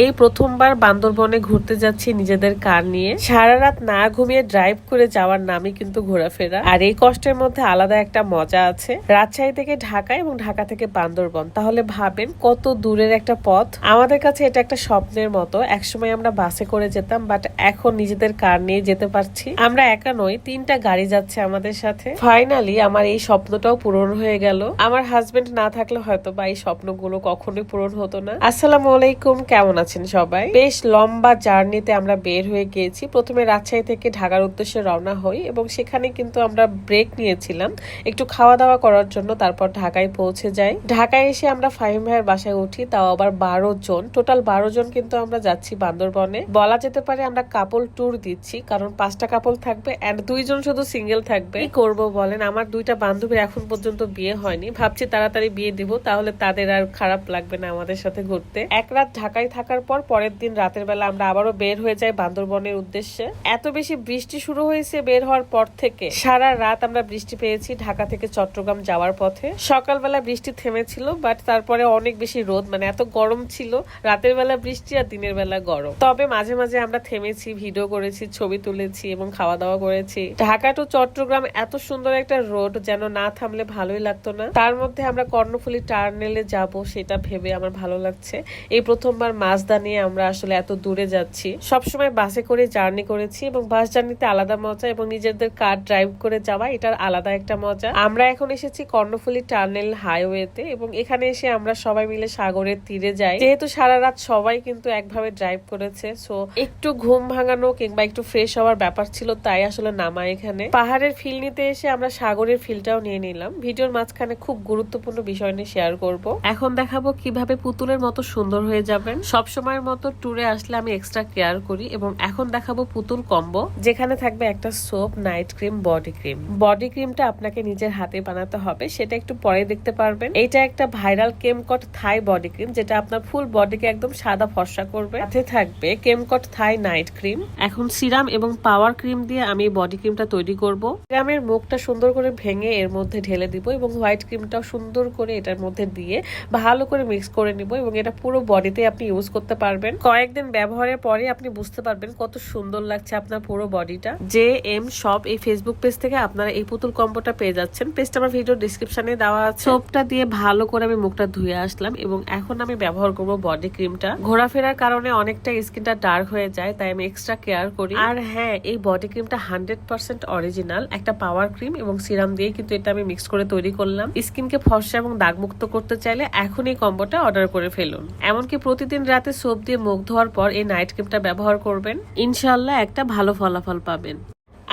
এই প্রথমবার বান্দরবনে ঘুরতে যাচ্ছি নিজেদের কার নিয়ে। সারা রাত না ঘুমিয়ে ড্রাইভ করে যাওয়ার নামই কিন্তু ঘোরাফেরা। আর এই কষ্টের মধ্যে আলাদা একটা মজা আছে। রাজশাহী থেকে ঢাকা এবং ঢাকা থেকে বান্দরবন। তাহলে ভাবেন কত দূরের একটা পথ। আমাদের কাছে এটা একটা স্বপ্নের মতো। একসময় আমরা বাসে করে যেতাম বাট এখন নিজেদের কার নিয়ে যেতে পারছি। আমরা একা নই, তিনটা গাড়ি যাচ্ছে আমাদের সাথে। ফাইনালি আমার এই স্বপ্নটাও পূরণ হয়ে গেল। আমার হাজবেন্ড না থাকলে হয়তো বা এই স্বপ্নগুলো কখনোই পূরণ হতো না। আসসালামু আলাইকুম, কেমন আছেন সবাই। বেশ লম্বা জার্নিতে আমরা বের হয়ে গিয়েছি। প্রথমে রাজশাহী থেকে ঢাকার উদ্দেশ্যে রওনা হই এবং সেখানে কিন্তু আমরা ব্রেক নিয়েছিলাম। একটু খাওয়া দাওয়া করার জন্য তারপর ঢাকায় পৌঁছে যাই। ঢাকায় এসে আমরা ফাহিম ভাইয়ের বাসায় উঠি, তাও আবার বারো জন। টোটাল বারো জন কিন্তু আমরা যাচ্ছি বান্দরবনে। বলা যেতে পারে আমরা কাপল ট্যুর দিচ্ছি, কারণ পাঁচটা কাপল থাকবে এন্ড দুইজন শুধু সিঙ্গেল থাকবে। কি করব বলেন? আমার দুইটা বান্ধবীর এখন পর্যন্ত বিয়ে হয়নি। ভাবছি তাড়াতাড়ি বিয়ে দিব, তাহলে তাদের আর খারাপ লাগবে না আমাদের সাথে ঘুরতে। এক রাত ঢাকায় থাকার পর পরের দিন রাতের বেলা আমরা আবারও বের হয়ে যাই বান্দরবনের উদ্দেশ্যে। এত বেশি বৃষ্টি শুরু হয়েছে বের হওয়ার পর থেকে। সারা রাত আমরা বৃষ্টি পেয়েছি ঢাকা থেকে চট্টগ্রাম যাওয়ার পথে। সকালবেলা বৃষ্টি থেমেছিল বাট তারপরে অনেক বেশি রোদ মানে এত গরম ছিল। রাতের বেলা বৃষ্টি আর দিনের বেলা গরম। তবে মাঝে মাঝে আমরা থেমেছি, ভিডিও করেছি, ছবি তুলেছি এবং খাওয়া দাওয়া করেছি। ঢাকা টু চট্টগ্রাম এত সুন্দর একটা রোড, যেন না থামলে ভালোই লাগতো না। তার মধ্যে আমরা কর্ণফুলি টার্নেলে যাব, সেটা ভেবে আমার ভালো লাগছে। এই প্রথমবার মাজদা নিয়ে আমরা আসলে এত দূরে যাচ্ছি। সবসময় বাসে করে জার্নি করেছি এবং বাস জার্নিতে আলাদা মজা এবং নিজেদের কার ড্রাইভ করে যাওয়া, এটার আলাদা একটা মজা। আমরা এখন এসেছি কর্ণফুলি টার্নেল হাইওয়েতে এবং এখানে এসে আমরা সবাই মিলে সাগরের তীরে যাই। যেহেতু সারা রাত সবাই কিন্তু একভাবে ড্রাইভ করেছে, সো একটু ঘুম ভাঙানো কিংবা একটু ফ্রেশ হওয়ার ব্যাপার ছিল তাই আসলে নামা এখানে। পাহাড়ের ফিল নিতে এসে আমরা সাগরের ফিলটাও নিয়ে নিলাম। ভিডিওর মাঝখানে খুব গুরুত্বপূর্ণ বিষয় নিয়ে শেয়ার করব। এখন দেখাবো কীভাবে পুতুলের মতো সুন্দর হয়ে যাবেন। সব সময়ের মতো ট্যুরে আসলে আমি এক্সট্রা কেয়ার করি এবং এখন দেখাবো পুতুল কম্বো যেখানে থাকবে একটা soap night cream body cream body ক্রিমটা আপনাকে নিজের হাতে বানাতে হবে, সেটা একটু পরে দেখতে পারবেন। এটা একটা viral Kemcot Thai body cream যেটা আপনার ফুল বডিকে একদম সাদা ফর্সা করবে। সাথে থাকবে কেমকট থাই নাইট ক্রিম এখন সিরাম এবং পাওয়ার ক্রিম দিয়ে আমি বডি ক্রিমটা তৈরি করব। সিরামের মুখটা সুন্দর করে ভেঙে এর মধ্যে ঢেলে দিব এবং হোয়াইট ক্রিমটাও সুন্দর করে এটার মধ্যে দিয়ে ভালো করে মিক্স করে নিব এবং এটা পুরো বডিতে আপনি ইউজ করতে পারবেন। কয়েকদিন ব্যবহারের পরে আপনি বুঝতে পারবেন কত সুন্দর লাগছে আপনার পুরো বডিটা। জে, এম শপ এই ফেসবুক পেজ থেকে আপনারা এই পুতুল কম্বোটা পেয়ে যাচ্ছেন। পেজটা আমার ভিডিও ডিসক্রিপশনে দেওয়া আছে। সোপটা দিয়ে ভালো করে আমি মুখটা ধুয়ে আসলাম এবং এখন আমি ব্যবহার করব বডি ক্রিমটা ঘোরাফেরার কারণে অনেকটা স্কিনটা ডার্ক হয়ে যায়, তাই আমি এক্সট্রা কেয়ার করি। আর হ্যাঁ এই বডি ক্রিমটা হান্ড্রেড পার্সেন্ট অরিজিনাল একটা পাওয়ার ক্রিম এবং সিরাম দিয়ে কিন্তু এটা আমি মিক্স করে তৈরি করলাম। স্কিনকে ফর্সা এবং দাগমুক্ত করতে চাইলে এখন এই কম্বোটা অর্ডার করে ফেলুন। এমনকি প্রতিদিন রাতে সোপ দিয়ে মুখ ধোয়ার পর এই নাইট ক্রিমটা ব্যবহার করবেন। ইনশাল্লাহ একটা ভালো ফলাফল পাবেন।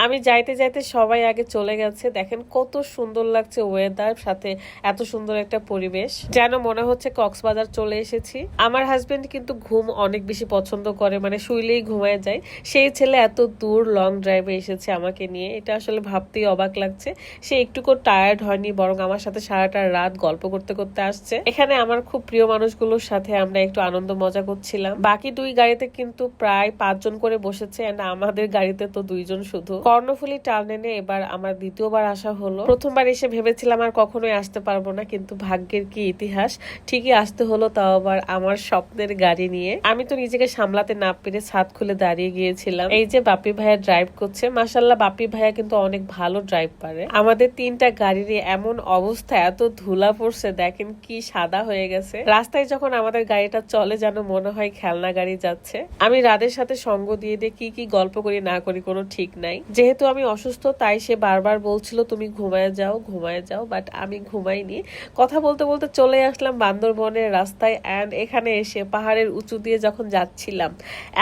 আমি যাইতে যাইতে সবাই আগে চলে গেছে। দেখেন কত সুন্দর লাগছে ওয়েদার সাথে এত সুন্দর একটা পরিবেশ। যেন মনে হচ্ছে কক্সবাজার চলে এসেছি। আমার হাজবেন্ড কিন্তু ঘুম অনেক বেশি পছন্দ করে মানে শুইলেই ঘুমায় যায়। সেই ছেলে এত দূর লং ড্রাইভে এসেছে আমাকে নিয়ে। এটা আসলে ভাবতেই অবাক লাগছে। সে একটুকু টায়ার্ড হয়নি, বরং আমার সাথে সারাটা রাত গল্প করতে করতে আসছে। এখানে আমার খুব প্রিয় মানুষগুলোর সাথে আমরা একটু আনন্দ মজা করছিলাম। বাকি দুই গাড়িতে কিন্তু প্রায় পাঁচজন করে বসেছে আমাদের গাড়িতে তো দুইজন শুধু। কর্ণফুলি টার্নেনে এবার আমার দ্বিতীয়বার আসা হলো। প্রথমবার এসে ভেবেছিলাম আর কখনোই আসতে পারব না, কিন্তু ভাগ্যের কি ইতিহাস, ঠিকই আসতে হলো তাও আবার আমার স্বপ্নের গাড়ি নিয়ে। আমি তো নিজেকে সামলাতে না পেরে ছাদ খুলে দাঁড়িয়ে গিয়েছিলাম। এই যে বাপি ভাইয়া ড্রাইভ করছে মাসাল্লাহ বাপি ভাইয়া কিন্তু অনেক ভালো ড্রাইভ পারে। আমাদের তিনটা গাড়ির এমন অবস্থা, এত ধুলা পড়ছে, দেখেন কি সাদা হয়ে গেছে। রাস্তায় যখন আমাদের গাড়িটা চলে যেন মনে হয় খেলনা গাড়ি যাচ্ছে, আমি রাদের সাথে সঙ্গ দিয়ে দিয়ে কি কি গল্প করি না করি কোনো ঠিক নাই। যেহেতু আমি অসুস্থ, তাই সে বারবার বলছিল, তুমি ঘুমায় যাও ঘুমায় যাও। বাট আমি ঘুমাইনি। কথা বলতে বলতে চলে আসলাম বান্দরবনের রাস্তায় অ্যান্ড এখানে এসে পাহাড়ের উঁচু দিয়ে যখন যাচ্ছিলাম,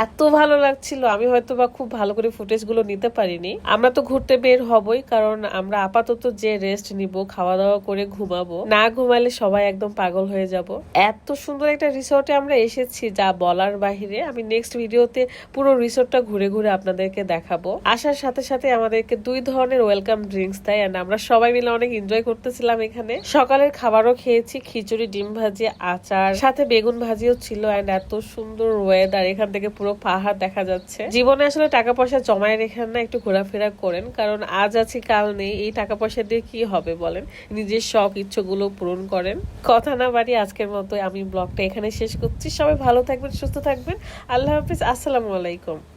এত ভালো লাগছিল। আমি হয়তো বা খুব ভালো করে ফুটেজগুলো নিতে পারিনি। আমরা তো ঘুরতে বের হবই, কারণ আমরা আপাতত যে রেস্ট নিব খাওয়া দাওয়া করে ঘুমাবো, না ঘুমালে সবাই একদম পাগল হয়ে যাব। এত সুন্দর একটা রিসোর্টে আমরা এসেছি, যা বলার বাহিরে। আমি নেক্সট ভিডিওতে পুরো রিসোর্টটা ঘুরে ঘুরে আপনাদেরকে দেখাবো। আসার সাথে সাথে সাথে আমাদেরকে দুই ধরনের ওয়েলকাম ড্রিঙ্কস দেয়, and আমরা সবাই মিলে অনেক এনজয় করতেছিলাম এখানে। সকালের খাবারও খেয়েছি, খিচুড়ি, ডিম ভাজি, আচার, সাথে বেগুন ভাজিও ছিল এন্ড এত সুন্দর ওয়েদার এখান থেকে পুরো পাহাড় দেখা যাচ্ছে। জীবনে আসলে টাকা পয়সা জমায় রেখেন না একটু ঘোরাফেরা করেন, কারণ আজ আছি, কাল নেই, এই টাকা পয়সা দিয়ে কি হবে বলেন? নিজের শখ, ইচ্ছাগুলো পূরণ করেন। কথা না বাড়ি আজকের মতো আমি ব্লগটা এখানে শেষ করছি। সবাই ভালো থাকবেন, সুস্থ থাকবেন। আল্লাহ হাফিজ, আসসালামু আলাইকুম।